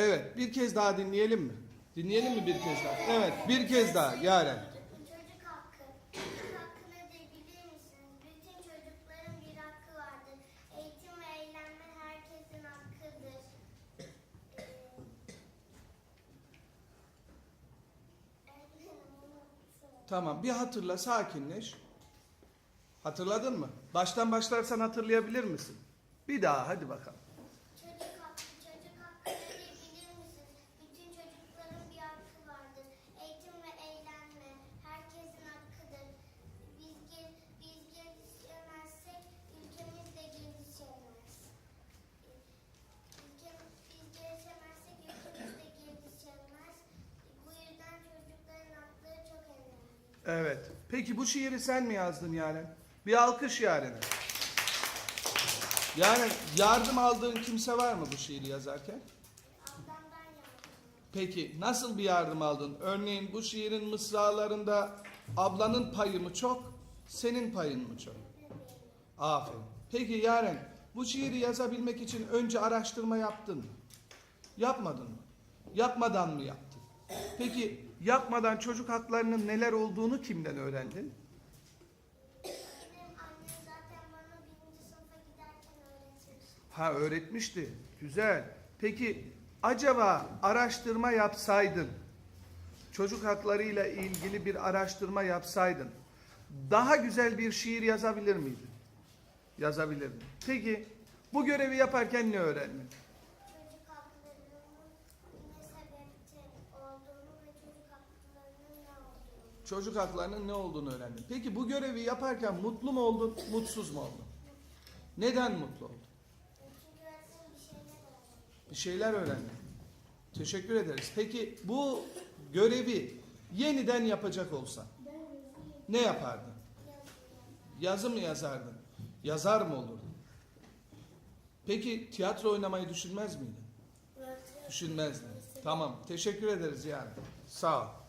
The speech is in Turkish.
Evet, bir kez daha dinleyelim mi? Dinleyelim mi bir kez daha? Evet, bir kez daha Yaren. Çocuk hakkı. Çocuk hakkı nedir bilir misiniz? Bütün çocukların bir hakkı vardır. Eğitim ve eğlenme herkesin hakkıdır. Ee, öğretmenim unuttum. Tamam, bir hatırla, sakinleş. Hatırladın mı? Baştan başlarsan hatırlayabilir misin? Bir daha, hadi bakalım. Çocuk hakkı, çocuk hakkı nedir bilir misiniz? Bütün çocukların bir hakkı vardır. Eğitim ve eğlenme herkesin hakkıdır. Biz, gel, biz gelişemezsek ülkemiz de gelişemez. Ülkemiz, biz gelişemezsek ülkemiz de gelişemez. Bu yüzden çocukların hakları çok önemli. Evet. Peki bu şiiri sen mi yazdın Yaren? Bir alkış Yaren'e. Yani yardım aldığın kimse var mı bu şiiri yazarken? Peki nasıl bir yardım aldın? Örneğin bu şiirin mısralarında ablanın payı mı çok, senin payın mı çok? Aferin. Peki Yaren, bu şiiri yazabilmek için önce araştırma yaptın mı? Yapmadın mı? Yapmadan mı yaptın? Peki yapmadan çocuk haklarının neler olduğunu kimden öğrendin? Ha öğretmişti. Güzel. Peki acaba araştırma yapsaydın, çocuk haklarıyla ilgili bir araştırma yapsaydın, daha güzel bir şiir yazabilir miydin? Yazabilirdin. Peki bu görevi yaparken ne öğrendin? çocuk haklarının ne sebepten olduğunu ve çocuk haklarının ne olduğunu. Çocuk haklarının ne olduğunu öğrendin. Peki bu görevi yaparken mutlu mu oldun, mutsuz mu oldun? Neden mutlu oldun? Bir şeyler öğrendin. Teşekkür ederiz. Peki bu görevi yeniden yapacak olsan ne yapardın? Yazı mı yazardın? Yazar mı olurdun? Peki tiyatro oynamayı düşünmez miydin? Düşünmezdin. Tamam. Teşekkür ederiz yani. Sağ ol.